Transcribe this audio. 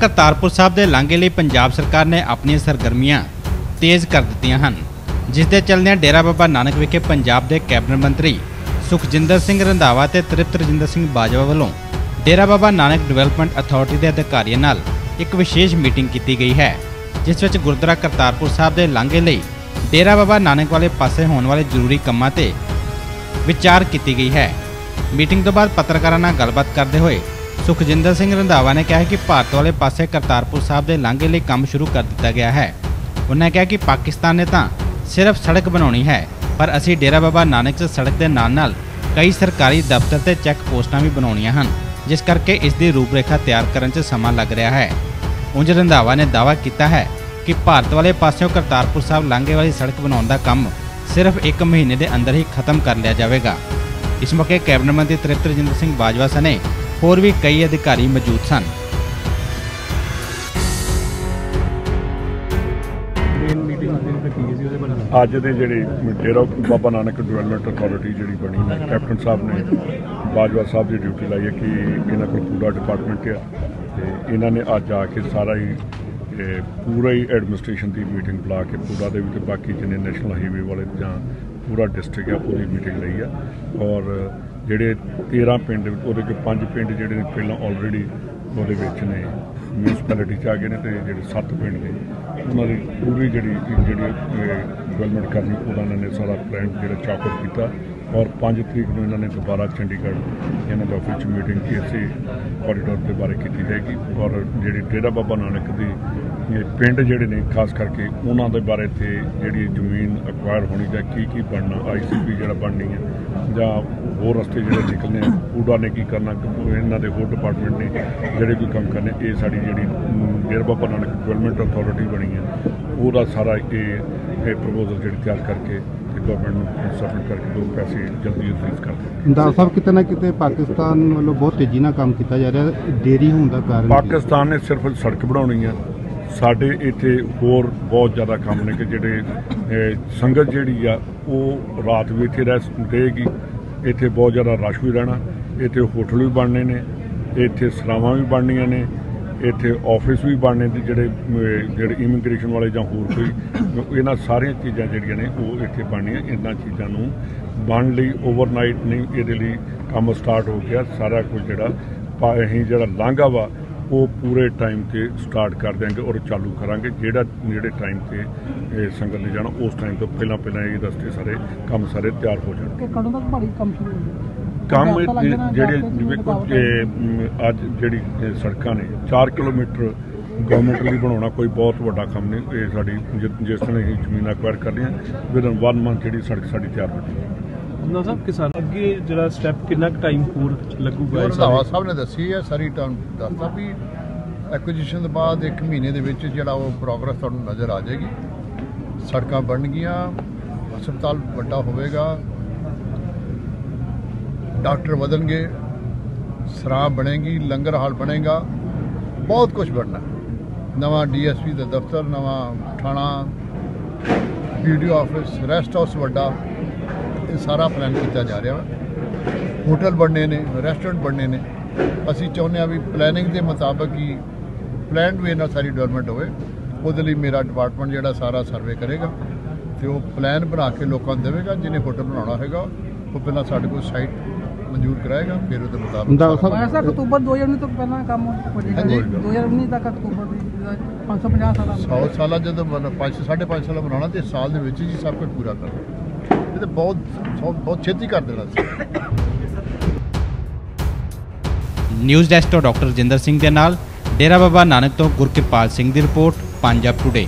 ਕਰਤਾਰਪੁਰ ਸਾਹਿਬ ਦੇ ਲਾਂਘੇ ਲਈ ਪੰਜਾਬ ਸਰਕਾਰ ਨੇ ਆਪਣੀਆਂ ਸਰਗਰਮੀਆਂ ਤੇਜ਼ ਕਰ ਦਿੱਤੀਆਂ ਹਨ, ਜਿਸ ਦੇ ਚੱਲਦਿਆਂ ਡੇਰਾ ਬਾਬਾ ਨਾਨਕ ਵਿਖੇ ਪੰਜਾਬ ਦੇ ਕੈਬਨਿਟ ਮੰਤਰੀ ਸੁਖਜਿੰਦਰ ਸਿੰਘ ਰੰਧਾਵਾ ਤੇ ਤ੍ਰਿਪਤ ਰਜਿੰਦਰ ਸਿੰਘ ਬਾਜਵਾ ਵੱਲੋਂ ਡੇਰਾ ਬਾਬਾ ਨਾਨਕ ਡਿਵੈਲਪਮੈਂਟ ਅਥਾਰਟੀ ਦੇ ਅਧਿਕਾਰੀਆਂ ਨਾਲ ਇੱਕ ਵਿਸ਼ੇਸ਼ ਮੀਟਿੰਗ ਕੀਤੀ ਗਈ ਹੈ, ਜਿਸ ਵਿੱਚ ਗੁਰਦੁਆਰਾ ਕਰਤਾਰਪੁਰ ਸਾਹਿਬ ਦੇ ਲਾਂਘੇ ਲਈ ਡੇਰਾ ਬਾਬਾ ਨਾਨਕ ਵਾਲੇ ਪਾਸੇ ਹੋਣ ਵਾਲੇ ਜ਼ਰੂਰੀ ਕੰਮਾਂ ਤੇ ਵਿਚਾਰ ਕੀਤੀ ਗਈ ਹੈ। ਮੀਟਿੰਗ ਤੋਂ ਬਾਅਦ ਪੱਤਰਕਾਰਾਂ ਨਾਲ ਗੱਲਬਾਤ ਕਰਦੇ ਹੋਏ ਸੁਖਜਿੰਦਰ ਸਿੰਘ ਰੰਧਾਵਾ ਨੇ ਕਿਹਾ ਕਿ ਭਾਰਤ ਵਾਲੇ ਪਾਸੇ ਕਰਤਾਰਪੁਰ ਸਾਹਿਬ ਦੇ ਲਾਂਘੇ ਲਈ ਕੰਮ ਸ਼ੁਰੂ ਕਰ ਦਿੱਤਾ ਗਿਆ ਹੈ। ਉਹਨਾਂ ਕਿਹਾ ਕਿ ਪਾਕਿਸਤਾਨ ਨੇ ਤਾਂ ਸਿਰਫ ਸੜਕ ਬਣਾਉਣੀ ਹੈ, ਪਰ ਅਸੀਂ ਡੇਰਾ ਬਾਬਾ ਨਾਨਕ 'ਚ ਸੜਕ ਦੇ ਨਾਲ-ਨਾਲ ਕਈ ਸਰਕਾਰੀ ਦਫ਼ਤਰ ਤੇ ਚੈੱਕ ਪੋਸਟਾਂ ਵੀ ਬਣਾਉਣੀਆਂ ਹਨ, ਜਿਸ ਕਰਕੇ ਇਸ ਦੀ ਰੂਪਰੇਖਾ ਤਿਆਰ ਕਰਨ 'ਚ ਸਮਾਂ ਲੱਗ ਰਿਹਾ ਹੈ। ਉਂਝ ਰੰਧਾਵਾ ਨੇ ਦਾਅਵਾ ਕੀਤਾ ਹੈ ਕਿ ਭਾਰਤ ਵਾਲੇ ਪਾਸਿਓਂ ਕਰਤਾਰਪੁਰ ਸਾਹਿਬ ਲਾਂਘੇ ਵਾਲੀ ਸੜਕ ਬਣਾਉਣ ਦਾ ਕੰਮ ਸਿਰਫ 1 ਮਹੀਨੇ ਦੇ ਅੰਦਰ ਹੀ ਖਤਮ ਕਰ ਲਿਆ ਜਾਵੇਗਾ। ਇਸ ਮੌਕੇ ਕੈਬਨਿਟ ਮੰਤਰੀ ਤ੍ਰਿਪਤ ਰਜਿੰਦਰ ਸਿੰਘ ਬਾਜਵਾ ਸਣੇ ਹੋਰ ਵੀ ਕਈ ਅਧਿਕਾਰੀ ਮੌਜੂਦ ਸਨ। ਅੱਜ ਦੇ ਜਿਹੜੇ ਡੇਰਾ ਬਾਬਾ ਨਾਨਕ ਡਿਵੈਲਪਮੈਂਟ ਅਥਾਰਟੀ ਜਿਹੜੀ ਬਣੀ ਹੈ ਕੈਪਟਨ ਸਾਹਿਬ ਨੇ ਬਾਜਵਾ ਸਾਹਿਬ ਦੀ ਡਿਊਟੀ ਲਾਈ ਹੈ ਕਿ ਇਹਨਾਂ ਕੋਲ ਪੂਰਾ ਡਿਪਾਰਟਮੈਂਟ ਹੈ ਤੇ ਇਹਨਾਂ ਨੇ ਅੱਜ ਆ ਕੇ ਸਾਰਾ ਹੀ ਪੂਰਾ ਹੀ ਐਡਮਿਨਿਸਟ੍ਰੇਸ਼ਨ ਦੀ ਮੀਟਿੰਗ ਬੁਲਾ ਕੇ ਪੂਰਾ ਦੇ ਵਿੱਚ ਬਾਕੀ ਜਿਹਨੇ ਨੈਸ਼ਨਲ ਹਾਈਵੇ ਵਾਲੇ ਜਾਂ ਪੂਰਾ ਡਿਸਟ੍ਰਿਕਟ ਹੈ ਉਹਦੀ ਮੀਟਿੰਗ ਲਈ ਆ। ਔਰ ਜਿਹੜੇ 13 ਪਿੰਡ ਉਹਦੇ ਚ ਪੰਜ ਪਿੰਡ ਜਿਹੜੇ ਨੇ ਪਹਿਲਾਂ ਆਲਰੇਡੀ ਉਹਦੇ ਵਿੱਚ ਨੇ। ਮਿਊਨਿਸਪੈਲਿਟੀ ਚ ਆ ਗਏ ਨੇ ਤੇ ਜਿਹੜੇ ਸੱਤ ਪਿੰਡ ਨੇ, ਉਹਨਾਂ ਦੀ ਪੂਰੀ ਜਿਹੜੀ ਜਿਹੜੀ ਡਿਵੈਲਪਮੈਂਟ ਕਰਨੀ, ਉਹਨਾਂ ਨੇ ਸਾਰਾ ਪਲਾਨ ਜਿਹੜਾ ਚਾਕਰ ਕੀਤਾ ਔਰ 5 ਤਰੀਕ ਨੂੰ ਇਹਨਾਂ ਨੇ ਦੁਬਾਰਾ ਚੰਡੀਗੜ੍ਹ ਇਹਨਾਂ ਦੇ ਆਫਿਸ 'ਚ ਮੀਟਿੰਗ ਸੀ ਕੋਰੀਡੋਰ ਦੇ ਬਾਰੇ ਕੀਤੀ ਜਾਏਗੀ ਔਰ ਜਿਹੜੀ ਡੇਰਾ ਬਾਬਾ ਨਾਨਕ ਦੀ ਪਿੰਡ ਜਿਹੜੇ ਨੇ ਖਾਸ ਕਰਕੇ ਉਹਨਾਂ ਦੇ ਬਾਰੇ ਤੇ ਜਿਹੜੀ ਜ਼ਮੀਨ ਅਕਵਾਇਰ ਹੋਣੀ ਜਾਂ ਕੀ ਕੀ ਬਣਨਾ ਆਈਸੀਪੀ ਜਿਹੜਾ ਬਣਨੀ ਹੈ ਜਾਂ ਹੋਰ ਰਸਤੇ ਜਿਹੜੇ ਨਿਕਲਨੇ ਆ ਪੂਡਾ ਨੇ ਕੀ ਕਰਨਾ ਇਹਨਾਂ ਦੇ ਹੋਰ ਡਿਪਾਰਟਮੈਂਟ ਨੇ ਜਿਹੜੇ ਕੋਈ ਕੰਮ ਕਰਨੇ ਇਹ ਸਾਡੀ ਜਿਹੜੀ ਡੇਰਾ ਬਾਬਾ ਨਾਨਕ ਡਿਵੈਲਪਮੈਂਟ ਅਥਾਰਟੀ ਬਣੀ ਹੈ ਉਹਦਾ ਸਾਰਾ ਇਹ ਇਹ ਪ੍ਰਪੋਜ਼ਲ ਜਿਹੜੀ ਤਿਆਰ ਕਰਕੇ ਤੇ ਗਵਰਨਮੈਂਟ ਨੂੰ ਸਬਮਿਟ ਕਰਕੇ ਦੋ ਪੈਸੇ ਜਲਦੀ ਰਿਲੀਜ਼ ਕਰ ਦੇਣ ਦਾ ਸਾਹਿਬ ਕਿਤੇ ਨਾ ਕਿਤੇ ਪਾਕਿਸਤਾਨ ਵੱਲੋਂ ਬਹੁਤ ਤੇਜ਼ੀ ਨਾਲ ਕੰਮ ਕੀਤਾ ਜਾ ਰਿਹਾ ਹੈ ਦੇਰੀ ਹੋਣ ਦਾ ਕਾਰਨ? ਪਾਕਿਸਤਾਨ ਨੇ ਸਿਰਫ ਸੜਕ ਬਣਾਉਣੀ ਆ ਸਾਡੇ ਇੱਥੇ ਹੋਰ ਬਹੁਤ ਜ਼ਿਆਦਾ ਕੰਮ ਨੇ ਕਿ ਜਿਹੜੇ ਸੰਗਤ ਜਿਹੜੀ ਆ, ਉਹ ਰਾਤ ਵੀ ਇੱਥੇ ਰਹਿ ਰਹੇਗੀ ਇੱਥੇ ਬਹੁਤ ਜ਼ਿਆਦਾ ਰਸ਼ ਵੀ ਰਹਿਣਾ। ਇੱਥੇ ਹੋਟਲ ਵੀ ਬਣਨੇ ਨੇ। ਇੱਥੇ ਸਰਾਵਾਂ ਵੀ ਬਣਨੀਆਂ ਨੇ। ਇੱਥੇ ਆਫਿਸ ਵੀ ਬਣਨੇ ਤੇ ਜਿਹੜੇ ਜਿਹੜੇ ਇਮੀਗ੍ਰੇਸ਼ਨ ਵਾਲੇ ਜਾਂ ਹੋਰ ਕੋਈ, ਇਹਨਾਂ ਸਾਰੀਆਂ ਚੀਜ਼ਾਂ ਜਿਹੜੀਆਂ ਨੇ, ਉਹ ਇੱਥੇ ਬਣਨੀਆਂ। ਇਹਨਾਂ ਚੀਜ਼ਾਂ ਨੂੰ ਬਣ ਲਈ ਓਵਰਨਾਈਟ ਨਹੀਂ, ਇਹਦੇ ਲਈ ਕੰਮ ਸਟਾਰਟ ਹੋ ਗਿਆ। ਸਾਰਾ ਕੁਝ ਜਿਹੜਾ ਅਸੀਂ ਜਿਹੜਾ ਲਾਂਘਾ ਵਾ ਉਹ ਪੂਰੇ ਟਾਈਮ ਤੇ ਸਟਾਰਟ ਕਰ ਦਿਆਂਗੇ ਔਰ ਚਾਲੂ ਕਰਾਂਗੇ। ਜਿਹੜਾ ਜਿਹੜੇ ਟਾਈਮ ਤੇ ਇਹ ਸੰਗਤ ਨੇ ਜਾਣਾ ਉਸ ਟਾਈਮ ਤੋਂ ਪਹਿਲਾਂ ਪਹਿਲਾਂ ਇਹ ਰਸਤੇ ਸਾਰੇ ਕੰਮ ਸਾਰੇ ਤਿਆਰ ਹੋ ਜਾਣ ਕਿ ਕਦੋਂ ਤੱਕ ਭਾਰੀ ਕੰਮ ਸ਼ੁਰੂ ਹੋ ਜਾਊਗਾ ਕੰਮ ਜਿਹੜੇ ਜਿਵੇਂ ਕੁਝ ਇਹ, ਅੱਜ ਜਿਹੜੀ ਇਹ ਸੜਕਾਂ ਨੇ 4 ਕਿਲੋਮੀਟਰ ਗਵਰਨਮੈਂਟ ਲਈ ਬਣਾਉਣਾ ਕੋਈ ਬਹੁਤ ਵੱਡਾ ਕੰਮ ਨਹੀਂ। ਇਹ ਸਾਡੀ ਜਿਸ ਤਰ੍ਹਾਂ ਅਸੀਂ ਜ਼ਮੀਨ ਅਕਵਾਇਰ ਕਰ ਲਈਆਂ ਵਿਦਨ 1 ਮੰਥ ਜਿਹੜੀ ਸੜਕ ਸਾਡੀ ਤਿਆਰ ਹੋ ਜਾਊਗੀ। ਨਾ ਸਾਹਿਬ ਕਿਸਾਨ ਅੱਗੇ ਜਿਹੜਾ ਸਟੈਪ ਕਿੰਨਾ ਕੁ ਟਾਈਮ ਹੋਰ ਲੱਗੂਗਾ ਇਹ ਰੰਧਾਵਾ ਸਾਹਿਬ ਨੇ ਦੱਸੀ ਹੈ ਸਾਰੀ ਟਰਮ ਦੱਸਦਾ ਵੀ ਐਕੁਜੀਸ਼ਨ ਤੋਂ ਬਾਅਦ 1 ਮਹੀਨੇ ਦੇ ਵਿੱਚ ਜਿਹੜਾ ਉਹ ਪ੍ਰੋਗਰੈਸ ਤੁਹਾਨੂੰ ਨਜ਼ਰ ਆ ਜਾਏਗੀ। ਸੜਕਾਂ ਬਣ ਗਈਆਂ ਹਸਪਤਾਲ ਵੱਡਾ ਹੋਵੇਗਾ ਡਾਕਟਰ ਵਧਣਗੇ ਸਰਾਬ ਬਣੇਗੀ ਲੰਗਰ ਹਾਲ ਬਣੇਗਾ ਬਹੁਤ ਕੁਝ ਬਣਨਾ। ਨਵਾਂ ਡੀਐਸਪੀ ਦਾ ਦਫ਼ਤਰ ਨਵਾਂ ਥਾਣਾ ਵੀਡੀਓ ਆਫਿਸ ਰੈਸਟ ਹਾਊਸ ਵੱਡਾ। ਇਹ ਸਾਰਾ ਪਲਾਨ ਕੀਤਾ ਜਾ ਰਿਹਾ। ਵਾ ਹੋਟਲ ਬਣਨੇ ਨੇ ਰੈਸਟੋਰੈਂਟ ਬਣਨੇ ਨੇ। ਅਸੀਂ ਚਾਹੁੰਦੇ ਆ ਵੀ ਪਲੈਨਿੰਗ ਦੇ ਮੁਤਾਬਕ ਹੀ ਪਲਾਨਡ ਵੇ ਨਾਲ ਸਾਰੀ ਡਿਵੈਲਪਮੈਂਟ ਹੋਵੇ। ਉਹਦੇ ਲਈ ਮੇਰਾ ਡਿਪਾਰਟਮੈਂਟ ਜਿਹੜਾ ਸਾਰਾ ਸਰਵੇ ਕਰੇਗਾ ਤੇ ਉਹ ਪਲਾਨ ਬਣਾ ਕੇ ਲੋਕਾਂ ਨੂੰ ਦੇਵੇਗਾ ਜਿਹਨੇ ਹੋਟਲ ਬਣਾਉਣਾ ਹੈਗਾ ਉਹ ਪਹਿਲਾਂ ਸਾਡੇ ਕੋਲ ਸਾਈਟ ਮਨਜ਼ੂਰ ਕਰਾਏਗਾ ਫਿਰ ਉਹਦੇ ਮੁਤਾਬਕ ਐਸਾ ਅਕਤੂਬਰ 2019 ਤੋਂ ਪਹਿਲਾਂ ਕੰਮ ਹੋ ਜਾਏਗਾ। ਹਾਂਜੀ। 2019 ਤੱਕ ਅਕਤੂਬਰ ਦੀ 550 ਸਾਲਾਂ ਦਾ 100 ਸਾਲਾਂ ਜਦੋਂ 5 5.5 ਸਾਲਾਂ ਬਣਾਉਣਾ ਤੇ ਸਾਲ ਦੇ ਵਿੱਚ ਹੀ ਸਭ ਕੁਝ ਪੂਰਾ ਕਰਨਾ। ਇਹ ਤਾਂ ਬਹੁਤ ਬਹੁਤ ਛੇਤੀ ਕਰ ਦੇਣਾ ਸੀ। ਨਿਊਜ਼ ਡੈਸਕ ਤੋਂ ਡਾਕਟਰ ਰਜਿੰਦਰ ਸਿੰਘ ਦੇ ਨਾਲ, ਡੇਰਾ ਬਾਬਾ ਨਾਨਕ ਤੋਂ ਗੁਰਕਿਰਪਾਲ ਸਿੰਘ ਦੀ ਰਿਪੋਰਟ, ਪੰਜਾਬ ਟੁਡੇ